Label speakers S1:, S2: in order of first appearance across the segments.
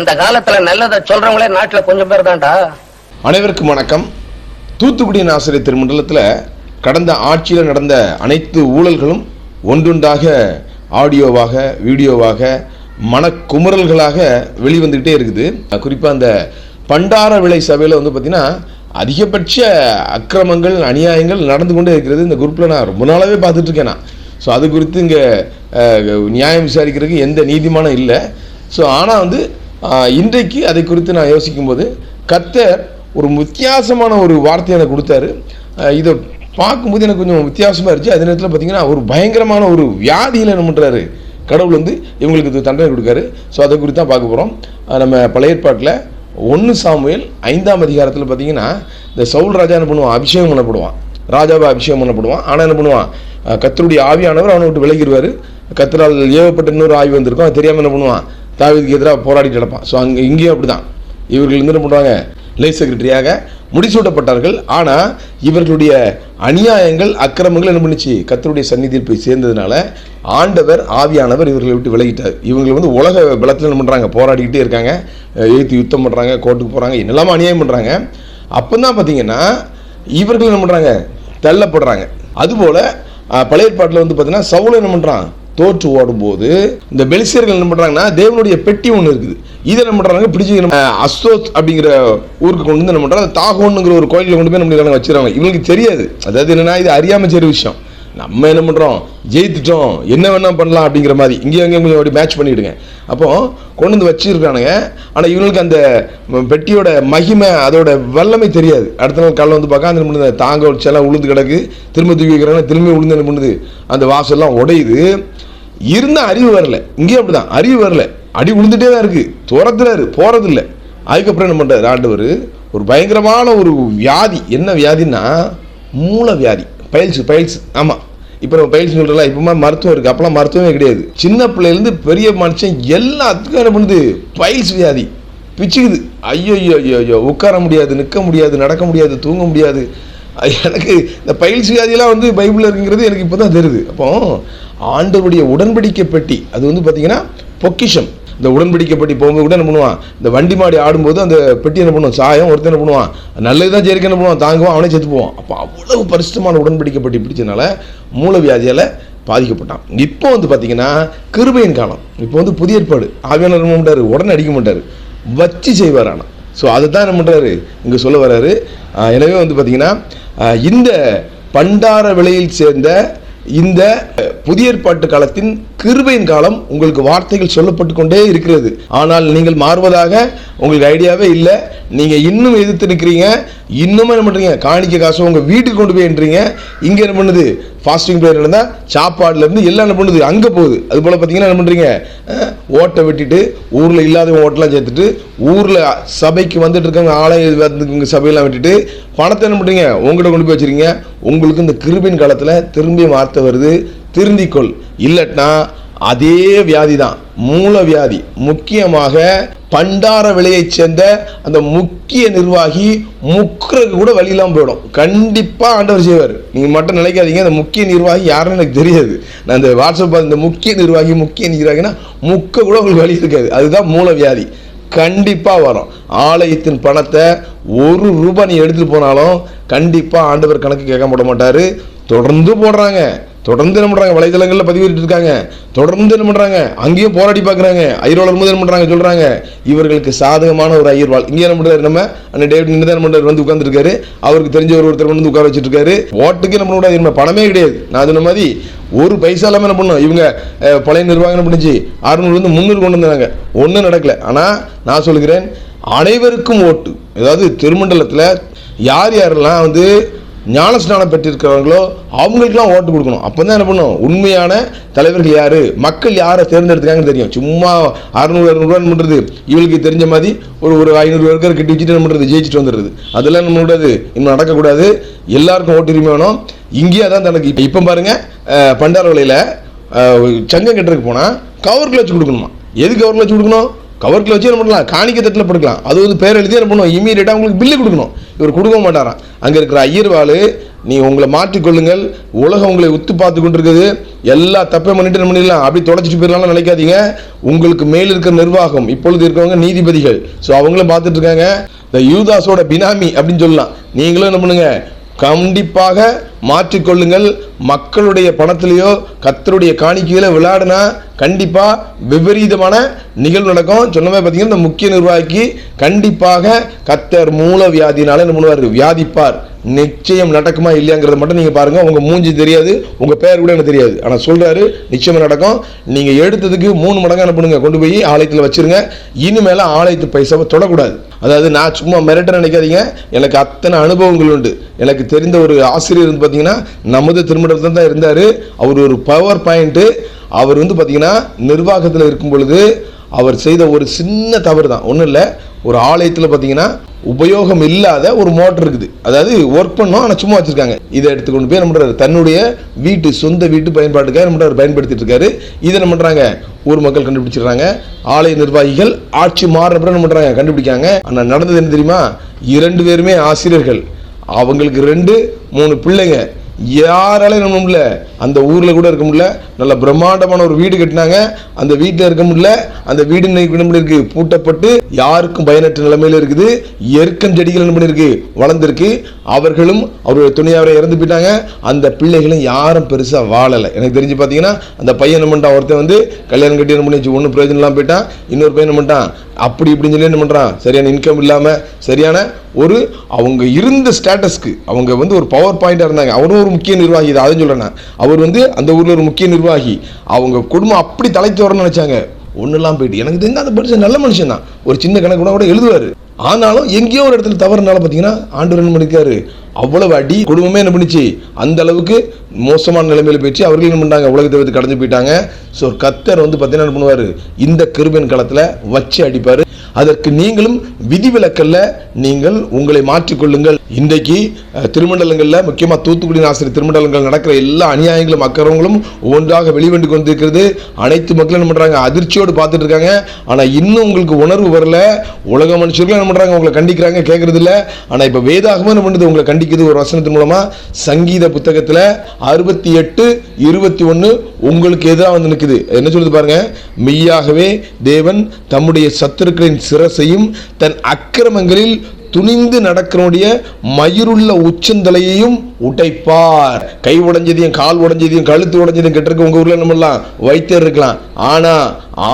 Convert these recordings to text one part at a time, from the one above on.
S1: இந்த காலத்துல நல்லதை சொல்றவங்களே நாட்டுல கொஞ்சம் பேர் தான்டா.
S2: அனைவருக்கும் வணக்கம். தூத்துக்குடியின் ஆசிரியர் திருமண்டலத்தில் கடந்த ஆட்சியில் நடந்த அனைத்து ஊழல்களும் ஒன்றொன்றாக ஆடியோவாக வீடியோவாக மனக்குமுறல்களாக வெளிவந்துக்கிட்டே இருக்குது. குறிப்பாக அந்த பண்டார விலை சபையில் வந்து பார்த்திங்கன்னா அதிகபட்ச அக்கிரமங்கள் அநியாயங்கள் நடந்து கொண்டே இருக்கிறது. இந்த குரூப்பில் நான் ரொம்ப நாளாகவே பார்த்துட்ருக்கேன் நான். ஸோ அது குறித்து இங்கே நியாயம் விசாரிக்கிறதுக்கு எந்த நீதிமானம் இல்லை. ஸோ ஆனால் வந்து இன்றைக்கு அதை குறித்து நான் யோசிக்கும்போது கத்தர் ஒரு வித்தியாசமான ஒரு வார்த்தையை எனக்கு கொடுத்தாரு. இதை பார்க்கும்போது எனக்கு கொஞ்சம் வித்தியாசமாக இருந்துச்சு. அதே நேரத்தில் பார்த்தீங்கன்னா ஒரு பயங்கரமான ஒரு வியாதியில் என்ன பண்ணுறாரு கடவுள் வந்து இவங்களுக்கு இது தண்டனை கொடுக்காரு. ஸோ அதை குறித்து தான் பார்க்க போகிறோம் நம்ம பழைய ஏற்பாட்டில் ஒன்று சாமுவேல் ஐந்தாம் அதிகாரத்தில் பார்த்தீங்கன்னா இந்த சவுல் ராஜா என்ன பண்ணுவான்? அபிஷேகம் பண்ணப்படுவான். ராஜாவை அபிஷேகம் பண்ணப்படுவான். ஆனால் என்ன பண்ணுவான்? கத்தருடைய ஆவியானவர் அவனை விட்டு விலகிடுவார். கத்தரால் ஏவப்பட்ட இன்னொரு ஆவி வந்திருக்கும். அது தெரியாமல் என்ன பண்ணுவான்? தாவீதுக்கு எதிராக போராடிட்டு நடப்பான் ஸோ அங்கே இங்கேயும் அப்படி தான் இவர்கள் வந்து என்ன பண்ணுறாங்க லேஸ் செக்ரட்டரியாக முடிசூட்டப்பட்டார்கள். ஆனால் இவர்களுடைய அநியாயங்கள் அக்கிரமங்கள் என்ன பண்ணிச்சு? கத்தருடைய சந்நிதியில் போய் சேர்ந்ததுனால ஆண்டவர் ஆவியானவர் இவர்களை விட்டு விலகிட்டார். இவங்க வந்து உலக பலத்தில் என்ன பண்ணுறாங்க போராடிக்கிட்டே இருக்காங்க. எழுத்து யுத்தம் பண்ணுறாங்க கோர்ட்டுக்கு போகிறாங்க என்னெல்லாம அநியாயம் பண்ணுறாங்க அப்போ தான் பார்த்தீங்கன்னா இவர்கள் என்ன பண்ணுறாங்க தள்ளப்படுறாங்க. அதுபோல் பழைய பாட்டில் வந்து பார்த்தீங்கன்னா சவுல் என்ன பண்ணுறான் தோற்று ஓடும்போது இந்த பெலிசியர்கள் என்ன பண்ணுறாங்கன்னா தேவனுடைய பெட்டி ஒன்று இருக்குது. இதை என்ன பண்ணுறாங்க பிடிச்சி நம்ம, அஸ்தோத் அப்படிங்கிற ஊருக்கு கொண்டு வந்து என்ன பண்ணுறாங்க தாகோன்னுங்கிற ஒரு கோயிலில் கொண்டு போய் நம்ம வச்சுருவாங்க இவங்களுக்கு தெரியாது. அதாவது என்னன்னா இது அறியாமல் செய்கிற விஷயம். நம்ம என்ன பண்ணுறோம் ஜெயித்துட்டோம். என்ன வேணால் பண்ணலாம் அப்படிங்கிற மாதிரி. இங்கேயும் அங்கேயும் கொஞ்சம் அப்படி மேட்ச் பண்ணிவிடுங்க அப்போது கொண்டு வந்து வச்சுருக்கானுங்க. ஆனால் இவங்களுக்கு அந்த பெட்டியோட மகிமை அதோட வல்லமை தெரியாது. அடுத்த நாள் காலையில் வந்து பார்க்க அந்த என்ன பண்ணுது? தாங்க வச்செல்லாம் உளுந்து கிடக்கு. திரும்ப தூக்கி வைக்கிறாங்க. திரும்பி உளுந்து என்ன பண்ணுது? அந்த வாசல்லாம் உடையுது. இருந்தால் அறிவு வரல. இங்கேயும் அப்படிதான். அறிவு வரல. அடி உளுந்துட்டே தான் இருக்குது துரத்துறாரு. போகிறது இல்லை அதுக்கப்புறம் என்ன பண்ணுறாரு ஆண்டவர் ஒரு பயங்கரமான ஒரு வியாதி. என்ன வியாதின்னா மூல வியாதி. பயில்ஸ் பயில்ஸ் ஆமாம் இப்போ நம்ம பயிற்சி சொல்கிறலாம் இப்போமா மருத்துவம் இருக்குது அப்போலாம் மருத்துவமே கிடையாது. சின்ன பிள்ளையிலேருந்து பெரிய மனுஷன் எல்லாத்துக்கும் என்ன பண்ணுது? பயில்ஸ் வியாதி. பிச்சுக்குது. ஐயோ ஐயோ ஐயோ ஐயோ உட்கார முடியாது நிற்க முடியாது நடக்க முடியாது தூங்க முடியாது. எனக்கு இந்த பயில்ஸ் வியாதியெல்லாம் வந்து பைபிளில் இருக்குங்கிறது எனக்கு இப்போ தான் தெரியுது. அப்போ ஆண்டவருடைய உடன்படிக்கை பெட்டி அது வந்து பார்த்திங்கன்னா பொக்கிஷம். இந்த உடன்படிக்கைப்பட்டி போகும்போது கூட என்ன பண்ணுவான்? இந்த வண்டி மாடி ஆடும்போது அந்த பெட்டி என்ன பண்ணுவான்? சாயம் ஒருத்தன் என்ன பண்ணுவான்? நல்லது தான் சேர்க்க என்ன பண்ணுவான்? தாங்குவான் அவனே செத்து போவான். அப்போ அவ்வளவு பரிசுத்தமான உடன்படிக்கை பிடிச்சதுனால மூல வியாதியால் பாதிக்கப்பட்டான். இப்போ வந்து பார்த்தீங்கன்னா கிருபையின் காலம். இப்போ வந்து புதிய ஏற்பாடு. ஆவியானவர் என்ன பண்ணுறாரு உடனே அடிக்க மாட்டார். வச்சு செய்வார் ஆனால் ஸோ அதை தான் என்ன பண்ணுறாரு இங்கே சொல்ல வர்றாரு. எனவே வந்து பார்த்தீங்கன்னா இந்த பண்டார விலையில் சேர்ந்த இந்த புதிய ஏற்பாட்டு காலத்தின் கிருபையின் காலம் உங்களுக்கு வார்த்தைகள் சொல்லப்பட்டு கொண்டே இருக்கிறது. ஆனால் நீங்கள் மாறுவதாக உங்களுக்கு ஐடியாவே இல்லை. நீங்கள் இன்னும் எதிர்த்து நிற்கிறீங்க இன்னுமே என்ன பண்ணுறீங்க காணிக்க காசு உங்கள் வீட்டுக்கு கொண்டு போய்ன்றீங்க இங்கே என்ன பண்ணுது? ஃபாஸ்டிங் பிளேயர் இருந்தால் சாப்பாடுலேருந்து எல்லாம் என்ன பண்ணுது? அங்கே போகுது. அது போல் பார்த்தீங்கன்னா என்ன பண்ணுறீங்க ஓட்டை வெட்டிட்டு ஊரில் இல்லாதவங்க ஓட்டெல்லாம் சேர்த்துட்டு ஊரில் சபைக்கு வந்துட்டு இருக்கவங்க ஆலய வந்து சபையெல்லாம் வெட்டிட்டு பணத்தை என்ன பண்ணுறீங்க உங்கள்கிட்ட கொண்டு போய் வச்சிருக்கீங்க. உங்களுக்கு இந்த கிருபின் காலத்தில் திரும்பி வார்த்தை வருது. திருந்திக்கொள். இல்லட்டினா அதே வியாதி தான் மூல வியாதி. முக்கியமாக பண்டார விலையைச் சேர்ந்த அந்த முக்கிய நிர்வாகி முக்குறதுக்கு கூட வழியெல்லாம் போயிடும். கண்டிப்பாக ஆண்டவர் செய்வார். நீங்கள் மட்டும் நினைக்காதீங்க அந்த முக்கிய நிர்வாகி யாருன்னு எனக்கு தெரியாது. நான் இந்த வாட்ஸ்அப் இந்த முக்கிய நிர்வாகி முக்கிய நிர்வாகினா முக்க கூட உங்களுக்கு வழி இருக்காது. அதுதான் மூல வியாதி. கண்டிப்பாக வரும். ஆலயத்தின் பணத்தை ஒரு ரூபாய் நீ எடுத்துகிட்டு போனாலும் கண்டிப்பாக ஆண்டவர் கணக்கு கேட்க மாட்டார் மாட்டாரு தொடர்ந்து போடுறாங்க. தொடர்ந்து என்ன பண்றாங்க வலைதளங்களில் பதிவிட்டு இருக்காங்க தொடர்ந்து என்ன பண்றாங்க அங்கேயும் போராடி பார்க்குறாங்க. ஐரோலர் முதல் என்ன பண்றாங்க சொல்றாங்க. இவர்களுக்கு சாதகமான ஒரு ஐயர்வாள். இங்கே என்ன பண்ணுறாரு நம்ம? அண்ணன் டேவிட் நின்று தான் பண்றாரு? வந்து உட்காந்துருக்காரு அவருக்கு தெரிஞ்ச ஒரு ஒருத்தர் வந்து உட்கார வச்சுட்டு இருக்காரு ஓட்டுக்கு என்ன பண்ணக்கூடாது நம்ம பணமே கிடையாது. நான் சொன்ன மாதிரி ஒரு பைசா இல்லாமல் என்ன பண்ணோம் இவங்க பழைய நிர்வாகம் என்ன பண்ணுச்சு? அறுநூறுலேருந்து முந்நூறு கொண்டு வந்தாங்க. ஒன்றும் நடக்கல. ஆனால் நான் சொல்கிறேன் அனைவருக்கும் ஓட்டு. அதாவது திருமண்டலத்தில் யார் யாரெல்லாம் வந்து ஞானஸ்நானம் பெற்றிருக்கிறவங்களோ அவங்களுக்குலாம் ஓட்டு கொடுக்கணும். அப்போ தான் என்ன பண்ணும் உண்மையான தலைவர்கள் யார்? மக்கள் யாரை தேர்ந்தெடுத்துக்காங்கன்னு தெரியும். சும்மா அறுநூறு அறுநூறுவான்னு பண்ணுறது இவளுக்கு தெரிஞ்ச மாதிரி ஒரு ஒரு ஐநூறு பேருக்கு கிட்ட வச்சுட்டு என்ன பண்ணுறது ஜெயிச்சுட்டு வந்துடுது அதெல்லாம் நம்ம கூடாது இன்னும் நடக்கக்கூடாது. எல்லாருக்கும் ஓட்டுரிமை வேணும். இங்கேயே அதான் தனக்கு இப்போ இப்போ பாருங்கள் பண்டார வலையில் சங்கம் கட்டுறதுக்கு போனால் கவர்ல வச்சு கொடுக்கணுமா? எது கவர்ல வச்சு கொடுக்கணும்? கவர்க்கில் வச்சு என்ன பண்ணலாம்? காணிக்க தட்டில் படுக்கலாம் அது வந்து பேர் எழுதி என்ன பண்ணுவோம் இமீடியட்டாக உங்களுக்கு பில்லு கொடுக்கணும். இவர் கொடுக்க மாட்டாராம். அங்கே இருக்கிற ஐயர்வாள் நீ உங்களை மாற்றிக்கொள்ளுங்கள் உலகம் உங்களை உத்து பார்த்து கொண்டிருக்குது. எல்லா தப்பையும் பண்ணிட்டு என்ன பண்ணிடலாம்? அப்படி தொலைச்சிட்டு போயிடலாம்னு நினைக்காதீங்க. உங்களுக்கு மேல் இருக்கிற நிர்வாகம் இப்பொழுது இருக்கவங்க நீதிபதிகள். ஸோ அவங்களும் பார்த்துட்டு இருக்காங்க. இந்த யூதாஸோட பினாமி அப்படின்னு சொல்லலாம். நீங்களும் என்ன பண்ணுங்க? கண்டிப்பாக மாற்றிக்கொள்ளுங்கள். மக்களுடைய பணத்திலேயோ கத்தருடைய காணிக்கையில விளையாடுனா கண்டிப்பா விபரீதமான நிகழ்வு நடக்கும். சொன்னவே பார்த்தீங்கன்னா இந்த முக்கிய நிர்வாகிக்கு கண்டிப்பாக கத்தர் மூல வியாதினால என்ன பண்ணுவார் வியாதிப்பார். நிச்சயம் நடக்குமா இல்லையாங்கிறத மட்டும் நீங்கள் பாருங்கள் உங்கள் மூஞ்சி தெரியாது உங்கள் பேர் கூட எனக்கு தெரியாது. ஆனால் சொல்கிறாரு நிச்சயமாக நடக்கும். நீங்கள் எடுத்ததுக்கு மூணு மடங்கு அனுப்பணுங்க கொண்டு போய் ஆலயத்தில் வச்சிருங்க. இனிமேல் ஆலயத்து பைசாவை தொடக்கூடாது. அதாவது நான் சும்மா மிரட்ட நினைக்காதீங்க. எனக்கு அத்தனை அனுபவங்கள் உண்டு. எனக்கு தெரிந்த ஒரு ஆசிரியர் வந்து பார்த்தீங்கன்னா நமது திருமணத்தில் தான் இருந்தார். அவர் ஒரு பவர் பாயிண்ட்டு அவர் வந்து பார்த்தீங்கன்னா நிர்வாகத்தில் இருக்கும் பொழுது அவர் செய்த ஒரு சின்ன தவறு தான் ஒன்றும் இல்லை. ஒரு ஆலயத்தில் பார்த்தீங்கன்னா உபயோகம் இல்லாத ஒரு மோட்டர் இருக்குது. அதாவது ஒர்க் பண்ணோம் ஆனால் சும்மா வச்சுருக்காங்க. இதை எடுத்துக்கொண்டு போய் என்ன பண்ணுறாரு தன்னுடைய வீட்டு சொந்த வீட்டு பயன்பாட்டுக்காக என்ன பண்ணுறாரு பயன்படுத்திட்டு இருக்காரு இதை என்ன பண்ணுறாங்க ஊர் மக்கள் கண்டுபிடிச்சிடுறாங்க. ஆலய நிர்வாகிகள் ஆட்சி மாறுறப்பட என்ன பண்ணுறாங்க கண்டுபிடிக்காங்க ஆனால் நடந்தது என்ன தெரியுமா? இரண்டு பேருமே ஆசிரியர்கள். அவங்களுக்கு ரெண்டு மூணு பிள்ளைங்க. யாராலையும் நம்ம முடியல. அந்த ஊரில் கூட இருக்க முடியல. நல்ல பிரம்மாண்டமான ஒரு வீடு கட்டினாங்க. அந்த வீட்டில் இருக்க முடியல. அந்த வீடு இன்னைக்கு என்ன பூட்டப்பட்டு யாருக்கும் பயனற்ற நிலைமையில் இருக்குது. எருக்கம் செடிகள் என்ன பண்ணிருக்கு? வளர்ந்துருக்கு. அவர்களும் அவருடைய துணையாவரை இறந்து போயிட்டாங்க. அந்த பிள்ளைகளும் யாரும் பெருசாக வாழலை. எனக்கு தெரிஞ்சு பார்த்தீங்கன்னா அந்த பையன் என்ன பண்ணிட்டான்? ஒருத்தன் வந்து கல்யாணம் கட்டி என்ன பண்ணி ஒன்றும் பிரயோஜனம்லாம் போயிட்டான். இன்னொரு பையன் என்ன பண்ணிட்டான்? அப்படி இப்படின்னு சொல்லி என்ன பண்ணுறான் சரியான இன்கம் இல்லாமல் சரியான ஒரு அவங்க இருந்த ஸ்டேட்டஸ்க்கு அவங்க வந்து ஒரு பவர் பாயிண்டாக இருந்தாங்க. அவரும் ஒரு முக்கிய நிர்வாகி இதை அதுவும் சொல்கிறேன் அவர் வந்து அந்த ஊரில் ஒரு முக்கிய நிர்வாகி. அவங்க குடும்பம் அப்படி தலைத்து வரணும்னு நினச்சாங்க. ஒன்றுலாம் போயிட்டு எனக்கு தெரிஞ்ச அந்த படிச்ச நல்ல மனுஷன் தான். ஒரு சின்ன கணக்கு கூட கூட எழுதுவார். ஆனாலும் எங்கேயோ ஒரு இடத்துல தவறுனால பார்த்தீங்கன்னா ஆண்டு ரன் பண்ணிருக்காரு? அவ்வளவு அடி குடும்பமே என்ன பண்ணிச்சு? அந்த அளவுக்கு மோசமான நிலைமையில் போயிடுச்சு. அவர்கள் என்ன பண்ணாங்க உலகத்தை வைத்து கடந்து போயிட்டாங்க. ஸோ கத்தர் வந்து பார்த்தீங்கன்னா என்ன பண்ணுவார்? இந்த கிருபின் காலத்தில் வச்சு அடிப்பார். அதற்கு நீங்களும் விதிவிலக்கல்ல நீங்கள் உங்களை மாற்றிக்கொள்ளுங்கள். இன்றைக்கு திருமண்டலங்களில் முக்கியமாக தூத்துக்குடி ஆசிரியர் திருமண்டலங்கள் நடக்கிற எல்லா அநியாயங்களும் அக்கறவங்களும் ஒன்றாக வெளிவந்து கொண்டிருக்கிறது. அனைத்து மக்களும் என்ன பண்ணுறாங்க அதிர்ச்சியோடு பார்த்துட்டு இருக்காங்க. ஆனால் இன்னும் உங்களுக்கு உணர்வு வரல. உலக மனுஷர்களும் என்ன பண்ணுறாங்க உங்களை கண்டிக்கிறாங்க கேட்கறது இல்லை ஆனால் இப்போ வேதாகமும் என்ன பண்ணுது? உங்களை கண்டிக்குது ஒரு வசனத்தின் மூலமாக சங்கீத புத்தகத்தில் அறுபத்தி எட்டு இருபத்தி ஒன்று உங்களுக்கு எதிராக வந்து நிற்குது என்ன சொல்லுது பாருங்க? மெய்யாகவே தேவன் தம்முடைய சத்துருக்களின் சிரசையும் தன் அக்கிரமங்களில் துணிந்து நடக்கிறனுடைய மயிருள்ள உச்சந்தலையையும் உடைப்பார். கை உடைஞ்சதையும் கால் உடைஞ்சதையும் கழுத்து உடைஞ்சதையும் கெட்டிருக்க உங்கள் ஊரில் நம்மலாம் வைத்தியர் இருக்கலாம். ஆனால்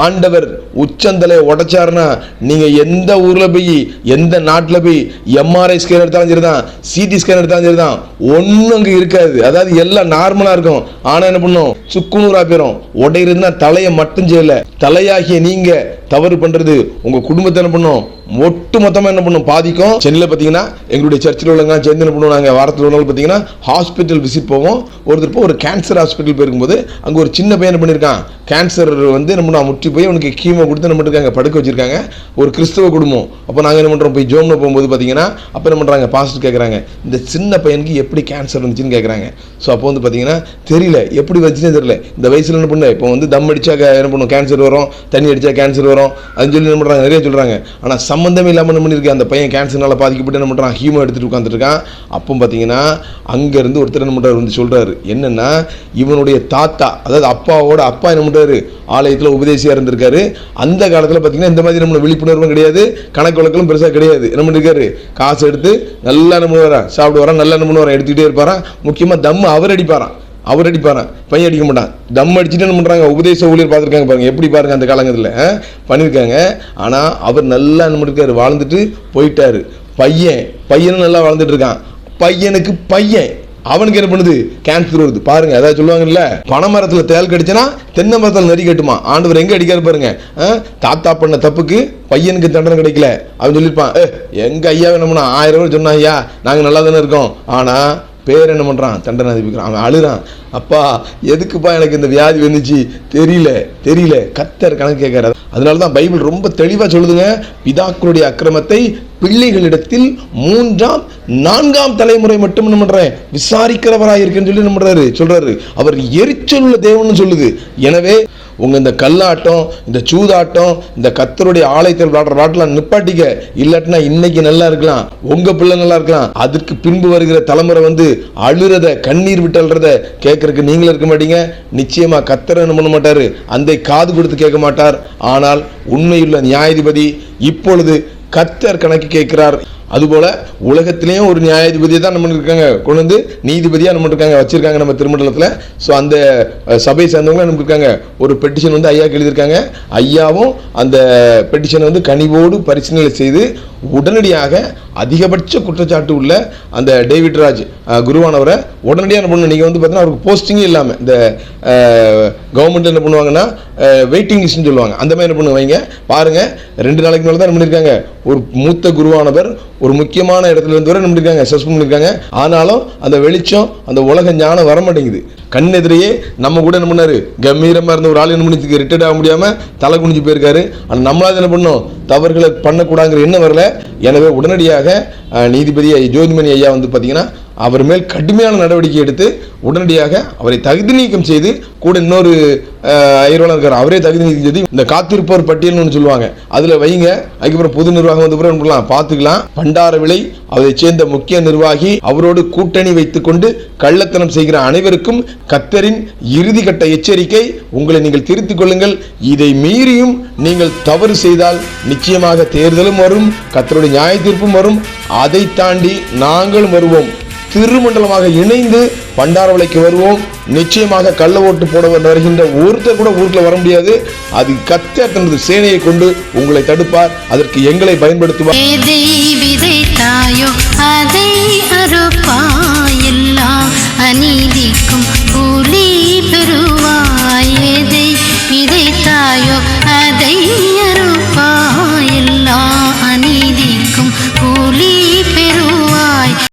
S2: ஆண்டவர் உச்சந்தலை உடைச்சாருன்னா நீங்கள் எந்த ஊரில் போய் எந்த நாட்டில் போய் எம்ஆர்ஐ ஸ்கேன் எடுத்தாலும் சரி தான் சிடி ஸ்கேன் எடுத்தாலும் சரி தான் ஒன்றும் அங்கே இருக்காது. அதாவது எல்லாம் நார்மலாக இருக்கும். ஆனால் என்ன பண்ணும்? சுக்குநூறாக போயிடும் உடையிருந்தா தலையை மட்டும் செய்யல. தலையாகிய நீங்கள் தவறு பண்றது உங்க குடும்பத்தை என்ன பண்ணும்? ஒட்டு மொத்தமா என்ன பண்ணும்? பாதிக்கும். சென்னையில் பார்த்தீங்கன்னா எங்களுடைய சர்ச்சில் உள்ளவங்க சேர்ந்து என்ன பண்ணுவோம்? நாங்கள் வாரத்தில் உள்ளவங்க பார்த்தீங்கன்னா ஹாஸ்பிட்டல் விசிட் போவோம். ஒருத்தர் போய் ஒரு கேன்சர் ஹாஸ்பிட்டல் போயிருக்கும்போது அங்கே ஒரு சின்ன பையன் என்ன பண்ணியிருக்கான் கேன்சர் வந்து என்ன பண்ணுவோம் முற்றி போய் அவனுக்கு கீமோ கொடுத்து என்ன பண்ணிருக்காங்க? படுக்க வச்சிருக்காங்க. ஒரு கிறிஸ்தவ குடும்பம். அப்போ நாங்கள் என்ன பண்ணுறோம் போய் ஜோம்னு போகும்போது பார்த்தீங்கன்னா அப்போ என்ன பண்ணுறாங்க பாஸ்டர் கேட்குறாங்க இந்த சின்ன பையனுக்கு எப்படி கேன்சர் வந்துச்சுன்னு கேட்குறாங்க ஸோ அப்போ வந்து பார்த்தீங்கன்னா தெரியல. எப்படி வந்துச்சுன்னே தெரியல. இந்த வயசில் என்ன பண்ண? இப்போ வந்து தம் அடிச்சா என்ன பண்ணும்? கேன்சர் வரும். தண்ணி அடிச்சா கேன்சர் வரும். அதுன்னு சொல்லி என்ன பண்ணுறாங்க நிறைய சொல்கிறாங்க ஆனால் சம்மந்தமே இல்லாமல் என்ன பண்ணியிருக்கு அந்த பையன் கேன்சர்னால பாதிக்கப்பட்டு என்ன பண்ணுறான் ஹீமோ எடுத்துகிட்டு உட்காந்துருக்கான் அப்போ பார்த்தீங்கன்னா அங்கேருந்து ஒருத்தர் என்ன பண்ணுறாரு வந்து சொல்கிறாரு என்னென்னா இவனுடைய தாத்தா அதாவது அப்பாவோட அப்பா என்ன பண்ணுறாரு ஆலயத்தில் உபதேசியாக இருந்திருக்காரு. அந்த காலத்தில் பார்த்தீங்கன்னா இந்த மாதிரி நம்மளை விழிப்புணர்வும் கிடையாது. கணக்கு வழக்கலும் பெருசாக கிடையாது. என்ன பண்ணியிருக்காரு காசு எடுத்து நல்லா என்ன பண்ணுவாரான் சாப்பிட்டு வரான் நல்லா என்ன பண்ணுவாரான் எடுத்துக்கிட்டே இருப்பாரான் முக்கியமாக தம்மு அவர் அடிப்பாரான் அவர் அடிப்பாரா? பையன் அடிக்க மாட்டான். தம் அடிச்சுட்டு என்ன பண்ணுறாங்க உபதேச ஊழியர் பார்த்துருக்காங்க பாருங்க. எப்படி பாருங்க அந்த காலங்கத்தில் பண்ணியிருக்காங்க ஆனால் அவர் நல்லா என்ன பண்ணிருக்காரு? வாழ்ந்துட்டு போயிட்டாரு. பையன் பையனும் நல்லா வாழ்ந்துட்டு இருக்கான். பையனுக்கு பையன். அவனுக்கு என்ன பண்ணுது? கேன்சர் வருது. பாருங்க அதாவது சொல்லுவாங்கல்ல பனைமரத்துல தேல் கடிச்சனா தென்னை மரத்தில் நெறி கட்டுமா? ஆண்டவர் எங்கே அடிக்காரு பாருங்க தாத்தா பண்ண தப்புக்கு பையனுக்கு தண்டனை கிடைக்கல. அவன் சொல்லியிருப்பான். "ஏ, ஐயா என்ன பண்ணா? ஆயிரம் ரூபாய் சொன்னா ஐயா நாங்கள் நல்லா தானே இருக்கோம். ஆனால் பேர் என்ன பண்ணுறான் தண்டனை அதிபிக்கிறான் அவன் அழுறான். அப்பா எதுக்குப்பா எனக்கு இந்த வியாதி வந்துச்சு? தெரியல தெரியல. கத்தர் கணக்கு கேட்கறாரு. அதனால தான் பைபிள் ரொம்ப தெளிவாக சொல்லுதுங்க. பிதாக்களுடைய அக்கிரமத்தை பிள்ளைகளிடத்தில் மூன்றாம் நான்காம் தலைமுறை மட்டும் என்ன பண்ணுறேன் விசாரிக்கிறவராக இருக்குன்னு சொல்லி என்ன பண்ணுறாரு சொல்கிறாரு அவர் எரிச்சல் உள்ள தேவன்னு சொல்லுது. எனவே உங்கள் இந்த கல்லாட்டம் இந்த சூதாட்டம் இந்த கத்தருடைய ஆலயத்தில் விளாடுற விளையாட்டுலாம் நிப்பாட்டிக்க. இல்லாட்டினா இன்னைக்கு நல்லா இருக்கலாம். உங்கள் பிள்ளை நல்லா இருக்கலாம். அதுக்கு பின்பு வருகிற தலைமுறை வந்து அழுறத கண்ணீர் விட்டல்றத கேட்கறக்கு நீங்களும் இருக்க மாட்டீங்க. நிச்சயமாக கத்தரை என்ன பண்ண மாட்டார்? அந்த காது கொடுத்து கேட்க மாட்டார். ஆனால் உண்மையுள்ள நியாயாதிபதி இப்பொழுது கத்தர் கணக்கு கேட்கிறார். அதுபோல் உலகத்திலேயும் ஒரு நியாயாதிபதியை தான் நம்ம இருக்காங்க. கொண்டு வந்து நீதிபதியாக நம்ம இருக்காங்க வச்சுருக்காங்க நம்ம திருமண்டலத்தில். ஸோ அந்த சபையை சபை சேர்ந்தவங்க நமக்கு இருக்காங்க. ஒரு பெட்டிஷன் வந்து ஐயாவுக்கு எழுதியிருக்காங்க. ஐயாவும் அந்த பெட்டிஷனை வந்து கனிவோடு பரிசீலனை செய்து உடனடியாக அதிகபட்ச குற்றச்சாட்டு உள்ள அந்த டேவிட் ராஜ் குருவானவரை உடனடியாக என்ன பண்ணணும். நீங்கள் வந்து பார்த்தீங்கன்னா அவருக்கு போஸ்டிங்கே இல்லாமல் இந்த கவர்மெண்ட் என்ன பண்ணுவாங்கன்னா வெயிட்டிங் லிஸ்ட்னு சொல்லுவாங்க. அந்த மாதிரி என்ன பண்ணுவாங்க பாருங்கள் ரெண்டு நாளைக்கு மேலே தான் என்ன பண்ணியிருக்காங்க. ஒரு மூத்த குருவானவர் ஒரு முக்கியமான இடத்துல இருந்து வரை என்ன சஸ்பெண்ட் பண்ணியிருக்காங்க ஆனாலும் அந்த வெளிச்சம் அந்த உலக ஞானம் வர மாட்டேங்குது கண் எதிரையே நம்ம கூட என்ன பண்ணார்? கம்பீரமாக இருந்த ஒரு ஆள் என்ன பண்ணி ரிட்டையர்ட் ஆக முடியாமல் தலை குனிஞ்சு போயிருக்காரு. ஆனால் நம்மளால் என்ன பண்ணோம்? தவறுகளை பண்ணக்கூடாங்கிற எண்ணம் வரல. எனவே உடனடியாக நீதிபதி ஜோதிமணி ஐயா வந்து பார்த்தீங்கன்னா அவர் மேல் கடுமையான நடவடிக்கை எடுத்து உடனடியாக அவரை தகுதி நீக்கம் செய்து கூட இன்னொரு ஐரோலாம் இருக்கார் அவரே தகுதி நீக்கம் செய்து இந்த காத்திருப்போர் பட்டியல்னு ஒன்று சொல்லுவாங்க. அதில் வைங்க. அதுக்கப்புறம் பொது நிர்வாகம் வந்து அப்புறம் பண்ணலாம் பார்த்துக்கலாம். பண்டார விலை அதை சேர்ந்த முக்கிய நிர்வாகி அவரோடு கூட்டணி வைத்துக்கொண்டு கள்ளத்தனம் செய்கிற அனைவருக்கும் கத்தரின் இறுதி கட்ட எச்சரிக்கை. உங்களை நீங்கள் திருத்திக் கொள்ளுங்கள். இதை மீறியும் நீங்கள் தவறு செய்தால் நிச்சயமாக தேர்தலும் வரும் கத்தருடைய நியாய தீர்ப்பும் வரும். அதை தாண்டி நாங்களும் வருவோம். திருமண்டலமாக இணைந்து பண்டாரவளைக்கு வருவோம். நிச்சயமாக கள்ள ஓட்டு போட வருகின்ற ஒருத்தர் கூட ஊருக்குள்ள வர முடியாது. அது கத்த தனது சேனையை கொண்டு உங்களை தடுப்பார். அதற்கு எங்களை பயன்படுத்துவார்.
S3: எதை விதைத்தாயோ அதை அறுப்பாய் எல்லா அநீதிக்கும் கூலி பெறுவாய். எதை விதைத்தாயோ அதை அறுப்பாய் எல்லா